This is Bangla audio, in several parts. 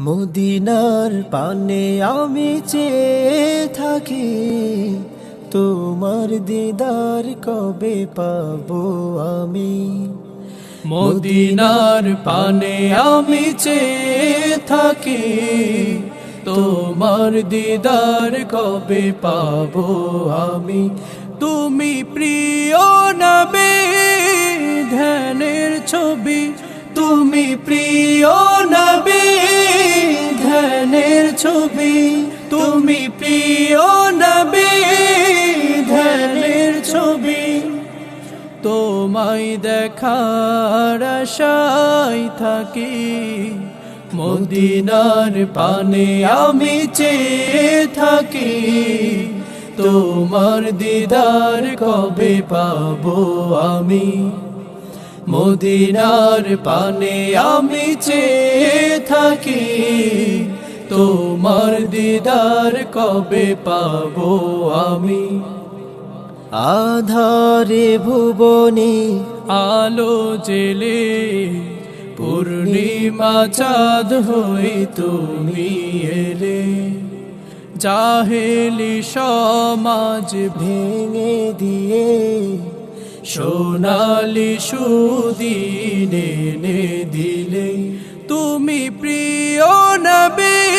মদিনার পানে আমি চেয়ে থাকি। তোমার দিদার কবে পাবো আমি? মদিনার পানে আমি চেয়ে থাকি। তোমার দিদার কবে পাবো আমি? তুমি প্রিয় নবে ধ্যানের ছবি। তুমি প্রিয় তুমি প্রিয় নবে, ধ্যানের ছবি। তোমায় দেখার আশায় থাকি। মদিনার পানে আমি চেয়ে থাকি। তোমার দিদার কবে পাবো আমি? মদিনার পানে আমি চেয়ে থাকি। তোমার দিদার কবে পাবো আমি? আধারে ভুবনে আলো জেলে, পূর্ণিমা চাঁদ হই তুমি এলে। জাহেলি সমাজ ভেঙে দিয়ে, সোনালি সুদিনে দিলে। তুমি প্রিয় নবে,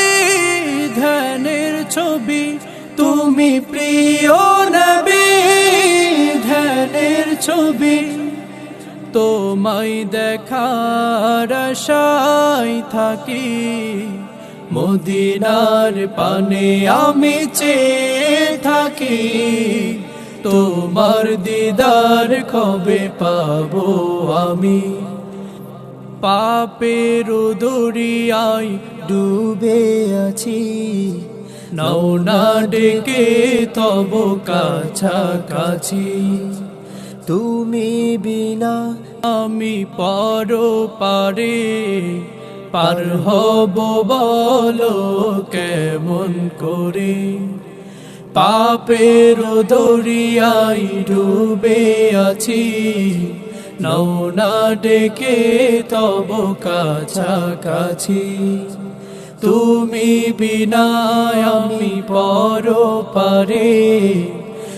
ধ্যানের ছবি। তুমি প্রিয় নবে, ধ্যানের ছবি। তোমায় দেখার আশায় থাকি। মদিনার পানে আমি চেয়ে থাকি। তোমার দিদার কবে পাবো আমি? পাপের দরিয়ায় ডুবে আছি। নাও না ডেকে তব কাছাকাছি। তুমি বিনা আমি পর পারে, পার হব বলো কেমন করে? পাপের দরিয়ায় ডুবে আছি। নৌ না ডেকে তব কাছাকাছি। তুমি বিনা আমি পর পারে,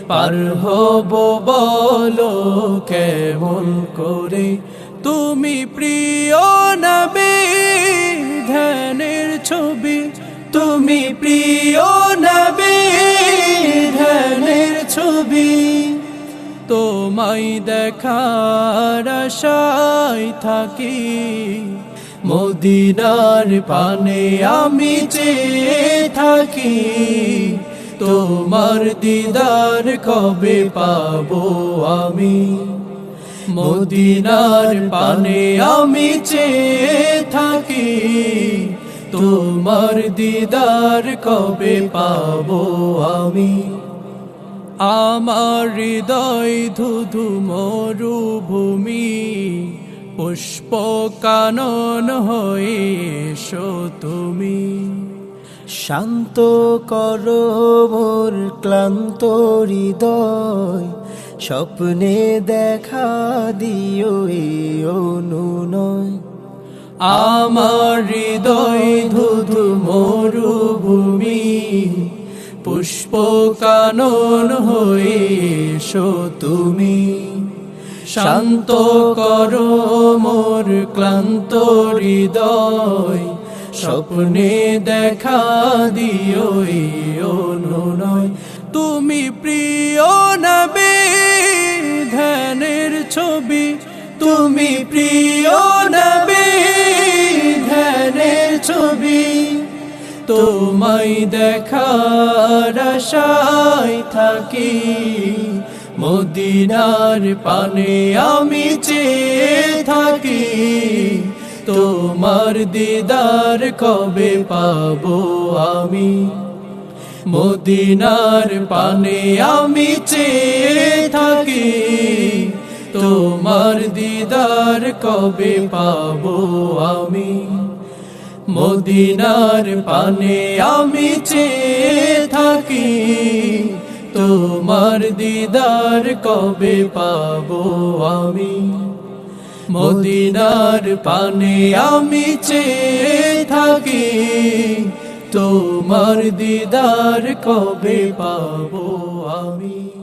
পার হব বলো কেমন করে। তুমি প্রিয় নবে ধ্যানের ছবি, তুমি প্রিয় তোমায় দেখার আশায় থাকি। মদিনার পানে আমি চেয়ে থাকি। তোমার দিদার কবে পাবো আমি? মদিনার পানে আমি চেয়ে থাকি। তোমার দিদার কবে পাবো আমি? আমার হৃদয় ধুধু মরুভূমি পুষ্প কানন হয়ে এসো তুমি। শান্ত করো মোর ক্লান্ত হৃদয়, স্বপ্নে দেখা দিও এ অনুনয়। আমার হৃদয় ধুধু মরুভূমি কানন হয়ে এসো তুমি। শান্ত করো মোর ক্লান্ত হৃদয়, স্বপ্নে দেখা দিও অনুনয়। তুমি প্রিয় নবে ধ্যানের ছবি, তুমি প্রিয় নবে ধ্যানের ছবি। তোমায় দেখার আশায় থাকি। মদিনার পানে আমি চেয়ে থাকি। তোমার দিদার কবে পাবো আমি? মদিনার পানে আমি চেয়ে থাকি। তোমার দিদার কবে পাবো আমি? মদিনার পানে আমি চেয়ে থাকি। তোমার দিদার কবে পাবো আমি? মদিনার পানে আমি চেয়ে থাকি। তোমার দিদার কবে পাবো আমি?